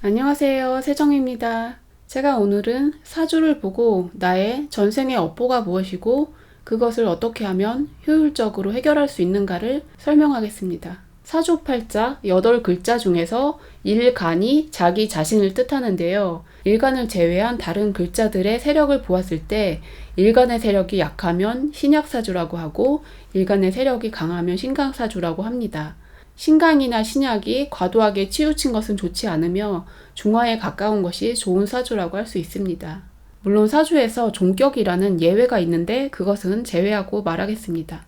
안녕하세요. 세정입니다. 제가 오늘은 사주를 보고 나의 전생의 업보가 무엇이고 그것을 어떻게 하면 효율적으로 해결할 수 있는가를 설명하겠습니다. 사주 팔자 8글자 중에서 일간이 자기 자신을 뜻하는데요. 일간을 제외한 다른 글자들의 세력을 보았을 때 일간의 세력이 약하면 신약사주라고 하고 일간의 세력이 강하면 신강사주라고 합니다. 신강이나 신약이 과도하게 치우친 것은 좋지 않으며 중화에 가까운 것이 좋은 사주라고 할 수 있습니다. 물론 사주에서 종격이라는 예외가 있는데 그것은 제외하고 말하겠습니다.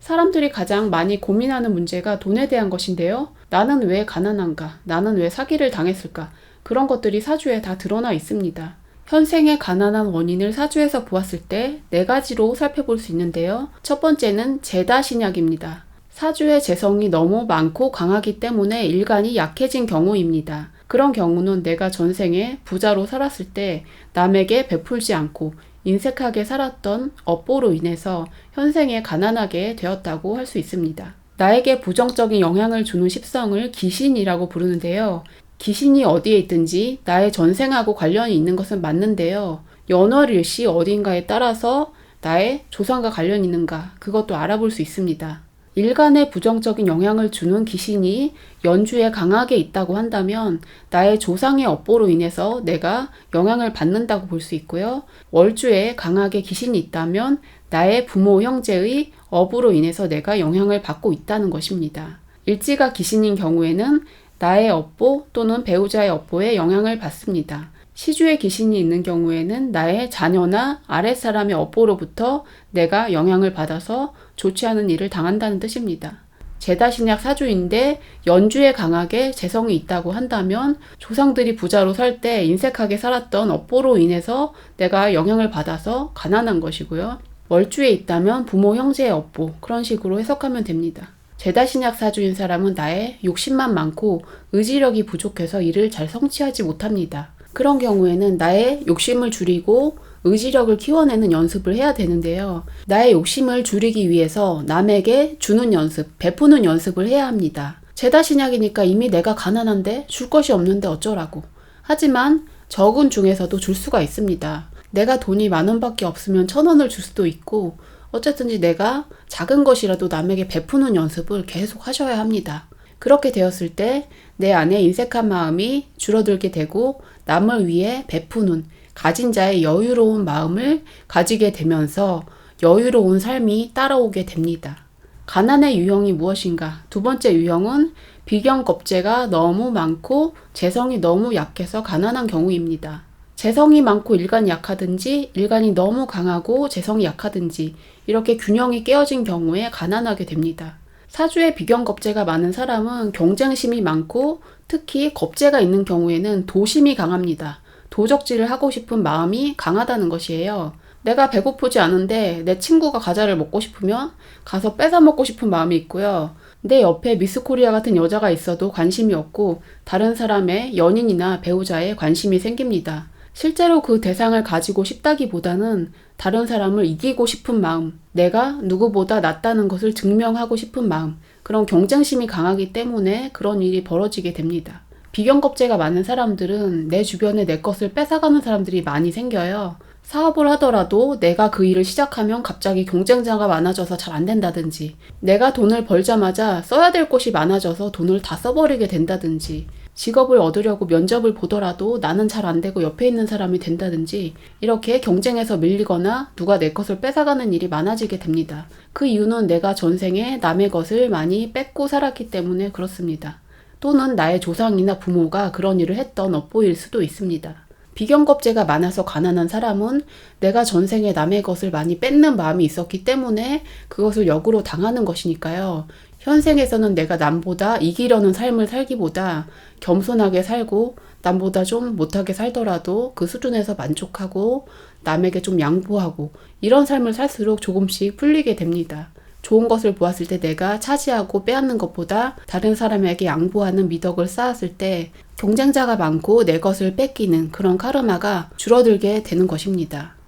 사람들이 가장 많이 고민하는 문제가 돈에 대한 것인데요. 나는 왜 가난한가? 나는 왜 사기를 당했을까? 그런 것들이 사주에 다 드러나 있습니다. 현생의 가난한 원인을 사주에서 보았을 때 네 가지로 살펴볼 수 있는데요. 첫 번째는 제다 신약입니다. 사주의 재성이 너무 많고 강하기 때문에 일간이 약해진 경우입니다. 그런 경우는 내가 전생에 부자로 살았을 때 남에게 베풀지 않고 인색하게 살았던 업보로 인해서 현생에 가난하게 되었다고 할 수 있습니다. 나에게 부정적인 영향을 주는 십성을 기신이라고 부르는데요. 기신이 어디에 있든지 나의 전생하고 관련이 있는 것은 맞는데요. 연월일시 어딘가에 따라서 나의 조상과 관련이 있는가 그것도 알아볼 수 있습니다. 일간에 부정적인 영향을 주는 귀신이 연주에 강하게 있다고 한다면 나의 조상의 업보로 인해서 내가 영향을 받는다고 볼 수 있고요. 월주에 강하게 귀신이 있다면 나의 부모 형제의 업으로 인해서 내가 영향을 받고 있다는 것입니다. 일지가 귀신인 경우에는 나의 업보 또는 배우자의 업보에 영향을 받습니다. 시주에 귀신이 있는 경우에는 나의 자녀나 아랫사람의 업보로부터 내가 영향을 받아서 좋지 않은 일을 당한다는 뜻입니다. 제다신약 사주인데 연주에 강하게 재성이 있다고 한다면 조상들이 부자로 살 때 인색하게 살았던 업보로 인해서 내가 영향을 받아서 가난한 것이고요. 월주에 있다면 부모 형제의 업보 그런 식으로 해석하면 됩니다. 제다 신약 사주인 사람은 나의 욕심만 많고 의지력이 부족해서 일을 잘 성취하지 못합니다. 그런 경우에는 나의 욕심을 줄이고 의지력을 키워내는 연습을 해야 되는데요. 나의 욕심을 줄이기 위해서 남에게 주는 연습, 베푸는 연습을 해야 합니다. 제다 신약이니까 이미 내가 가난한데 줄 것이 없는데 어쩌라고. 하지만 적은 중에서도 줄 수가 있습니다. 내가 돈이 만 원밖에 없으면 천 원을 줄 수도 있고 어쨌든지 내가 작은 것이라도 남에게 베푸는 연습을 계속 하셔야 합니다. 그렇게 되었을 때 내 안에 인색한 마음이 줄어들게 되고 남을 위해 베푸는 가진 자의 여유로운 마음을 가지게 되면서 여유로운 삶이 따라오게 됩니다. 가난의 유형이 무엇인가? 두 번째 유형은 비경겁제가 너무 많고 재성이 너무 약해서 가난한 경우입니다. 재성이 많고 일간이 약하든지 일간이 너무 강하고 재성이 약하든지 이렇게 균형이 깨어진 경우에 가난하게 됩니다. 사주에 비경겁제가 많은 사람은 경쟁심이 많고 특히 겁제가 있는 경우에는 도심이 강합니다. 도적질을 하고 싶은 마음이 강하다는 것이에요. 내가 배고프지 않은데 내 친구가 과자를 먹고 싶으면 가서 뺏어 먹고 싶은 마음이 있고요. 내 옆에 미스 코리아 같은 여자가 있어도 관심이 없고 다른 사람의 연인이나 배우자에 관심이 생깁니다. 실제로 그 대상을 가지고 싶다기보다는 다른 사람을 이기고 싶은 마음, 내가 누구보다 낫다는 것을 증명하고 싶은 마음, 그런 경쟁심이 강하기 때문에 그런 일이 벌어지게 됩니다. 비경겁제가 많은 사람들은 내 주변에 내 것을 뺏어가는 사람들이 많이 생겨요. 사업을 하더라도 내가 그 일을 시작하면 갑자기 경쟁자가 많아져서 잘 안 된다든지, 내가 돈을 벌자마자 써야 될 곳이 많아져서 돈을 다 써버리게 된다든지, 직업을 얻으려고 면접을 보더라도 나는 잘 안 되고 옆에 있는 사람이 된다든지 이렇게 경쟁에서 밀리거나 누가 내 것을 뺏어가는 일이 많아지게 됩니다. 그 이유는 내가 전생에 남의 것을 많이 뺏고 살았기 때문에 그렇습니다. 또는 나의 조상이나 부모가 그런 일을 했던 업보일 수도 있습니다. 비경겁제가 많아서 가난한 사람은 내가 전생에 남의 것을 많이 뺏는 마음이 있었기 때문에 그것을 역으로 당하는 것이니까요. 현생에서는 내가 남보다 이기려는 삶을 살기보다 겸손하게 살고 남보다 좀 못하게 살더라도 그 수준에서 만족하고 남에게 좀 양보하고 이런 삶을 살수록 조금씩 풀리게 됩니다. 좋은 것을 보았을 때 내가 차지하고 빼앗는 것보다 다른 사람에게 양보하는 미덕을 쌓았을 때 경쟁자가 많고 내 것을 뺏기는 그런 카르마가 줄어들게 되는 것입니다.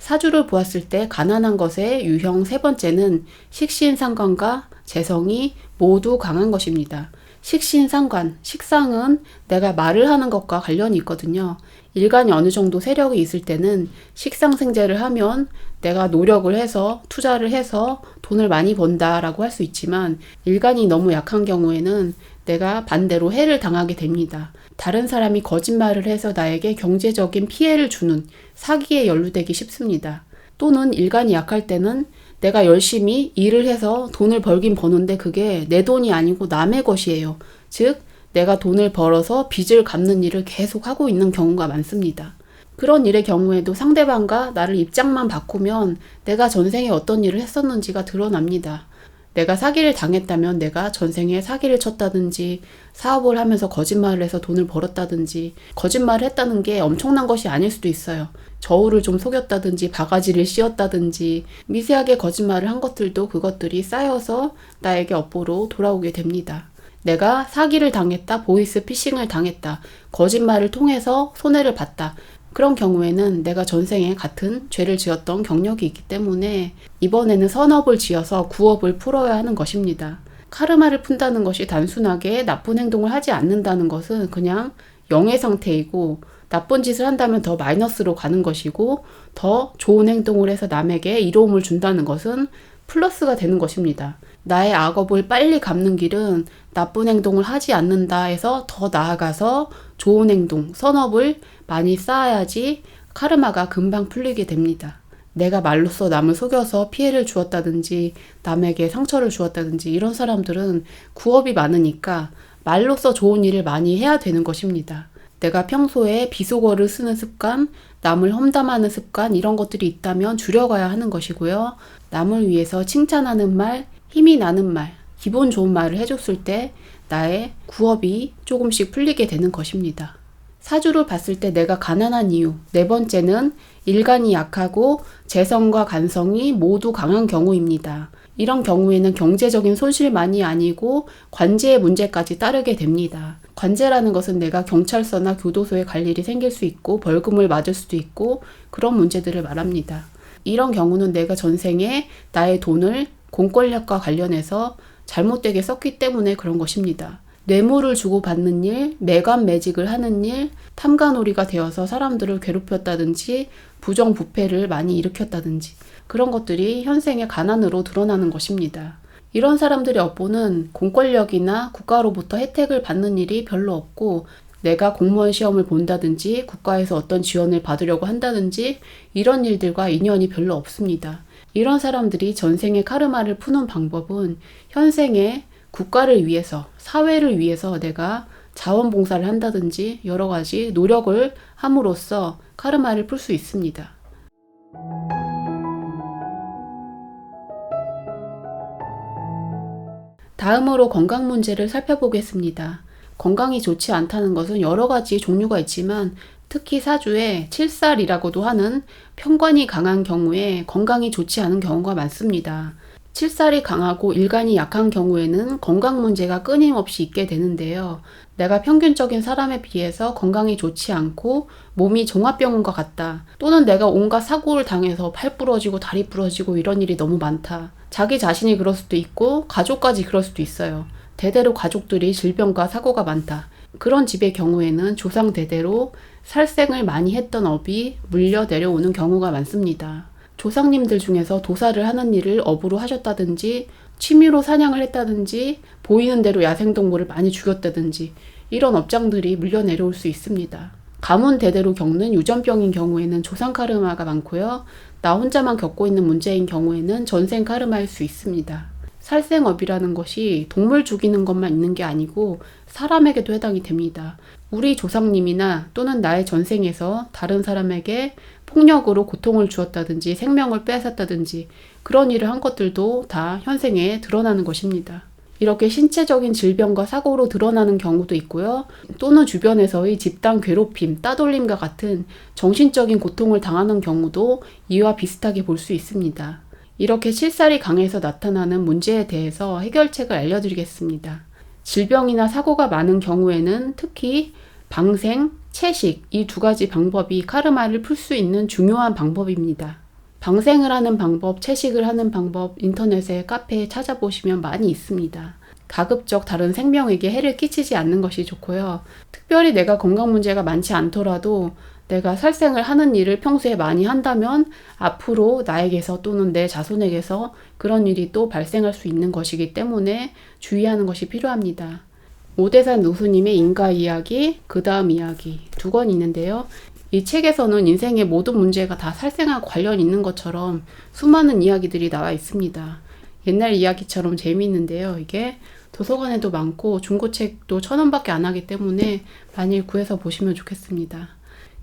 사주를 보았을 때 가난한 것의 유형 세 번째는 식신상관과 재성이 모두 강한 것입니다. 식신상관, 식상은 내가 말을 하는 것과 관련이 있거든요. 일간이 어느 정도 세력이 있을 때는 식상생재를 하면 내가 노력을 해서 투자를 해서 돈을 많이 번다라고 할 수 있지만 일간이 너무 약한 경우에는 내가 반대로 해를 당하게 됩니다. 다른 사람이 거짓말을 해서 나에게 경제적인 피해를 주는 사기에 연루되기 쉽습니다. 또는 일간이 약할 때는 내가 열심히 일을 해서 돈을 벌긴 버는데 그게 내 돈이 아니고 남의 것이에요. 즉, 내가 돈을 벌어서 빚을 갚는 일을 계속 하고 있는 경우가 많습니다. 그런 일의 경우에도 상대방과 나를 입장만 바꾸면 내가 전생에 어떤 일을 했었는지가 드러납니다. 내가 사기를 당했다면 내가 전생에 사기를 쳤다든지 사업을 하면서 거짓말을 해서 돈을 벌었다든지 거짓말을 했다는 게 엄청난 것이 아닐 수도 있어요. 저울을 좀 속였다든지 바가지를 씌웠다든지 미세하게 거짓말을 한 것들도 그것들이 쌓여서 나에게 업보로 돌아오게 됩니다. 내가 사기를 당했다, 보이스 피싱을 당했다, 거짓말을 통해서 손해를 봤다. 그런 경우에는 내가 전생에 같은 죄를 지었던 경력이 있기 때문에 이번에는 선업을 지어서 구업을 풀어야 하는 것입니다. 카르마를 푼다는 것이 단순하게 나쁜 행동을 하지 않는다는 것은 그냥 영의 상태이고 나쁜 짓을 한다면 더 마이너스로 가는 것이고 더 좋은 행동을 해서 남에게 이로움을 준다는 것은 플러스가 되는 것입니다. 나의 악업을 빨리 갚는 길은 나쁜 행동을 하지 않는다 해서 더 나아가서 좋은 행동, 선업을 많이 쌓아야지 카르마가 금방 풀리게 됩니다. 내가 말로써 남을 속여서 피해를 주었다든지 남에게 상처를 주었다든지 이런 사람들은 구업이 많으니까 말로써 좋은 일을 많이 해야 되는 것입니다. 내가 평소에 비속어를 쓰는 습관, 남을 험담하는 습관 이런 것들이 있다면 줄여가야 하는 것이고요. 남을 위해서 칭찬하는 말, 힘이 나는 말, 기본 좋은 말을 해줬을 때 나의 구업이 조금씩 풀리게 되는 것입니다. 사주를 봤을 때 내가 가난한 이유. 네 번째는 일간이 약하고 재성과 간성이 모두 강한 경우입니다. 이런 경우에는 경제적인 손실만이 아니고 관제의 문제까지 따르게 됩니다. 관제라는 것은 내가 경찰서나 교도소에 갈 일이 생길 수 있고 벌금을 맞을 수도 있고 그런 문제들을 말합니다. 이런 경우는 내가 전생에 나의 돈을 공권력과 관련해서 잘못되게 썼기 때문에 그런 것입니다. 뇌물을 주고 받는 일, 매관 매직을 하는 일, 탐관오리가 되어서 사람들을 괴롭혔다든지 부정부패를 많이 일으켰다든지 그런 것들이 현생의 가난으로 드러나는 것입니다. 이런 사람들의 업보는 공권력이나 국가로부터 혜택을 받는 일이 별로 없고 내가 공무원 시험을 본다든지 국가에서 어떤 지원을 받으려고 한다든지 이런 일들과 인연이 별로 없습니다. 이런 사람들이 전생의 카르마를 푸는 방법은 현생에 국가를 위해서, 사회를 위해서 내가 자원봉사를 한다든지 여러 가지 노력을 함으로써 카르마를 풀 수 있습니다. 다음으로 건강 문제를 살펴보겠습니다. 건강이 좋지 않다는 것은 여러 가지 종류가 있지만 특히 사주에 칠살이라고도 하는 편관이 강한 경우에 건강이 좋지 않은 경우가 많습니다. 칠살이 강하고 일간이 약한 경우에는 건강 문제가 끊임없이 있게 되는데요. 내가 평균적인 사람에 비해서 건강이 좋지 않고 몸이 종합병원과 같다. 또는 내가 온갖 사고를 당해서 팔 부러지고 다리 부러지고 이런 일이 너무 많다. 자기 자신이 그럴 수도 있고 가족까지 그럴 수도 있어요. 대대로 가족들이 질병과 사고가 많다. 그런 집의 경우에는 조상 대대로 살생을 많이 했던 업이 물려 내려오는 경우가 많습니다. 조상님들 중에서 도사를 하는 일을 업으로 하셨다든지 취미로 사냥을 했다든지 보이는 대로 야생동물을 많이 죽였다든지 이런 업장들이 물려 내려올 수 있습니다. 가문 대대로 겪는 유전병인 경우에는 조상 카르마가 많고요. 나 혼자만 겪고 있는 문제인 경우에는 전생 카르마일 수 있습니다. 살생업이라는 것이 동물 죽이는 것만 있는 게 아니고 사람에게도 해당이 됩니다. 우리 조상님이나 또는 나의 전생에서 다른 사람에게 폭력으로 고통을 주었다든지 생명을 빼앗았다든지 그런 일을 한 것들도 다 현생에 드러나는 것입니다. 이렇게 신체적인 질병과 사고로 드러나는 경우도 있고요. 또는 주변에서의 집단 괴롭힘, 따돌림과 같은 정신적인 고통을 당하는 경우도 이와 비슷하게 볼 수 있습니다. 이렇게 칠살이 강해서 나타나는 문제에 대해서 해결책을 알려드리겠습니다. 질병이나 사고가 많은 경우에는 특히 방생, 채식 이 두 가지 방법이 카르마를 풀 수 있는 중요한 방법입니다. 방생을 하는 방법, 채식을 하는 방법, 인터넷에 카페에 찾아보시면 많이 있습니다. 가급적 다른 생명에게 해를 끼치지 않는 것이 좋고요. 특별히 내가 건강 문제가 많지 않더라도 내가 살생을 하는 일을 평소에 많이 한다면 앞으로 나에게서 또는 내 자손에게서 그런 일이 또 발생할 수 있는 것이기 때문에 주의하는 것이 필요합니다. 오대산 누수님의 인가 이야기, 그 다음 이야기 두 권 있는데요. 이 책에서는 인생의 모든 문제가 다 살생과 관련 있는 것처럼 수많은 이야기들이 나와 있습니다. 옛날 이야기처럼 재미있는데요. 이게 도서관에도 많고 중고책도 천 원밖에 안 하기 때문에 많이 구해서 보시면 좋겠습니다.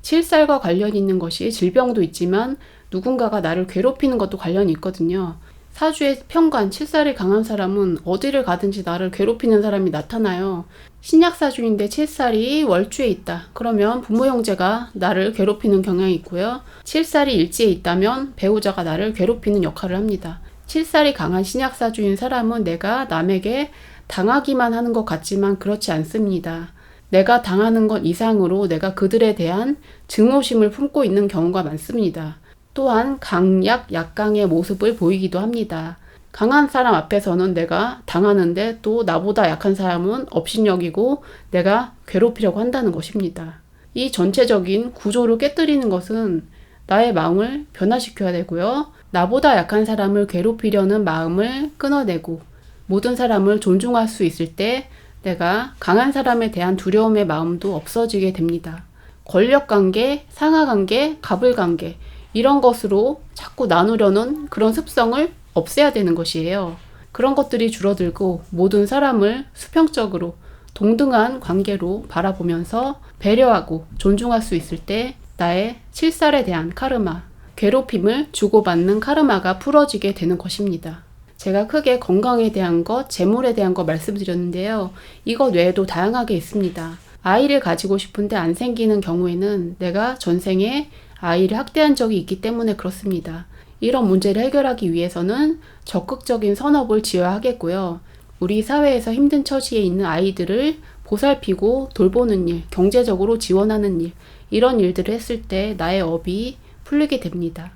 칠살과 관련 있는 것이 질병도 있지만 누군가가 나를 괴롭히는 것도 관련이 있거든요. 사주의 평관, 칠살이 강한 사람은 어디를 가든지 나를 괴롭히는 사람이 나타나요. 신약 사주인데 칠살이 월주에 있다. 그러면 부모 형제가 나를 괴롭히는 경향이 있고요. 칠살이 일지에 있다면 배우자가 나를 괴롭히는 역할을 합니다. 칠살이 강한 신약 사주인 사람은 내가 남에게 당하기만 하는 것 같지만 그렇지 않습니다. 내가 당하는 것 이상으로 내가 그들에 대한 증오심을 품고 있는 경우가 많습니다. 또한 강약, 약강의 모습을 보이기도 합니다. 강한 사람 앞에서는 내가 당하는데 또 나보다 약한 사람은 업신여기고 내가 괴롭히려고 한다는 것입니다. 이 전체적인 구조를 깨뜨리는 것은 나의 마음을 변화시켜야 되고요. 나보다 약한 사람을 괴롭히려는 마음을 끊어내고 모든 사람을 존중할 수 있을 때 내가 강한 사람에 대한 두려움의 마음도 없어지게 됩니다. 권력 관계, 상하 관계, 갑을 관계 이런 것으로 자꾸 나누려는 그런 습성을 없애야 되는 것이에요. 그런 것들이 줄어들고 모든 사람을 수평적으로 동등한 관계로 바라보면서 배려하고 존중할 수 있을 때 나의 칠살에 대한 카르마, 괴롭힘을 주고받는 카르마가 풀어지게 되는 것입니다. 제가 크게 건강에 대한 것, 재물에 대한 것 말씀드렸는데요. 이것 외에도 다양하게 있습니다. 아이를 가지고 싶은데 안 생기는 경우에는 내가 전생에 아이를 학대한 적이 있기 때문에 그렇습니다. 이런 문제를 해결하기 위해서는 적극적인 선업을 지어야 하겠고요. 우리 사회에서 힘든 처지에 있는 아이들을 보살피고 돌보는 일, 경제적으로 지원하는 일, 이런 일들을 했을 때 나의 업이 풀리게 됩니다.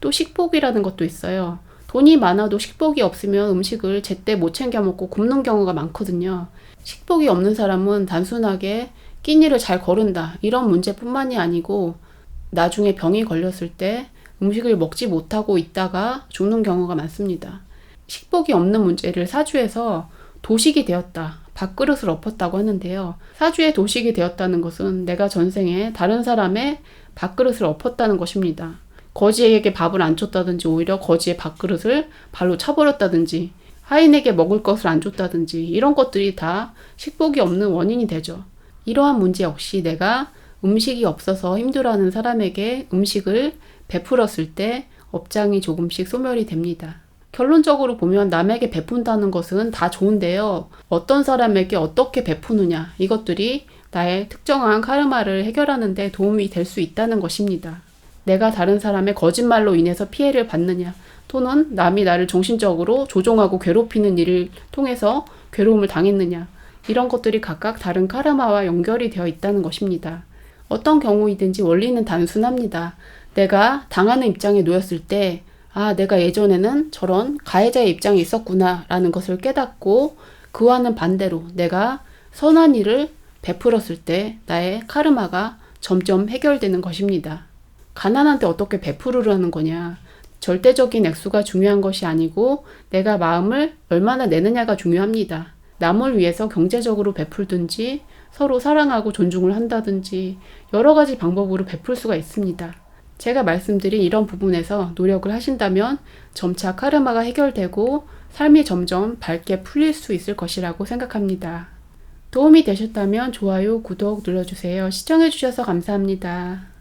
또 식복이라는 것도 있어요. 돈이 많아도 식복이 없으면 음식을 제때 못 챙겨 먹고 굶는 경우가 많거든요. 식복이 없는 사람은 단순하게 끼니를 잘 거른다. 이런 문제뿐만이 아니고 나중에 병이 걸렸을 때 음식을 먹지 못하고 있다가 죽는 경우가 많습니다. 식복이 없는 문제를 사주에서 도식이 되었다. 밥그릇을 엎었다고 하는데요. 사주에 도식이 되었다는 것은 내가 전생에 다른 사람의 밥그릇을 엎었다는 것입니다. 거지에게 밥을 안 줬다든지 오히려 거지의 밥그릇을 발로 차버렸다든지 하인에게 먹을 것을 안 줬다든지 이런 것들이 다 식복이 없는 원인이 되죠. 이러한 문제 역시 내가 음식이 없어서 힘들어하는 사람에게 음식을 베풀었을 때 업장이 조금씩 소멸이 됩니다. 결론적으로 보면 남에게 베푼다는 것은 다 좋은데요. 어떤 사람에게 어떻게 베푸느냐 이것들이 나의 특정한 카르마를 해결하는 데 도움이 될 수 있다는 것입니다. 내가 다른 사람의 거짓말로 인해서 피해를 받느냐, 또는 남이 나를 정신적으로 조종하고 괴롭히는 일을 통해서 괴로움을 당했느냐, 이런 것들이 각각 다른 카르마와 연결이 되어 있다는 것입니다. 어떤 경우이든지 원리는 단순합니다. 내가 당하는 입장에 놓였을 때, 아, 내가 예전에는 저런 가해자의 입장에 있었구나, 라는 것을 깨닫고, 그와는 반대로 내가 선한 일을 베풀었을 때 나의 카르마가 점점 해결되는 것입니다. 가난한테 어떻게 베풀으라는 거냐. 절대적인 액수가 중요한 것이 아니고 내가 마음을 얼마나 내느냐가 중요합니다. 남을 위해서 경제적으로 베풀든지 서로 사랑하고 존중을 한다든지 여러 가지 방법으로 베풀 수가 있습니다. 제가 말씀드린 이런 부분에서 노력을 하신다면 점차 카르마가 해결되고 삶이 점점 밝게 풀릴 수 있을 것이라고 생각합니다. 도움이 되셨다면 좋아요, 구독 눌러주세요. 시청해주셔서 감사합니다.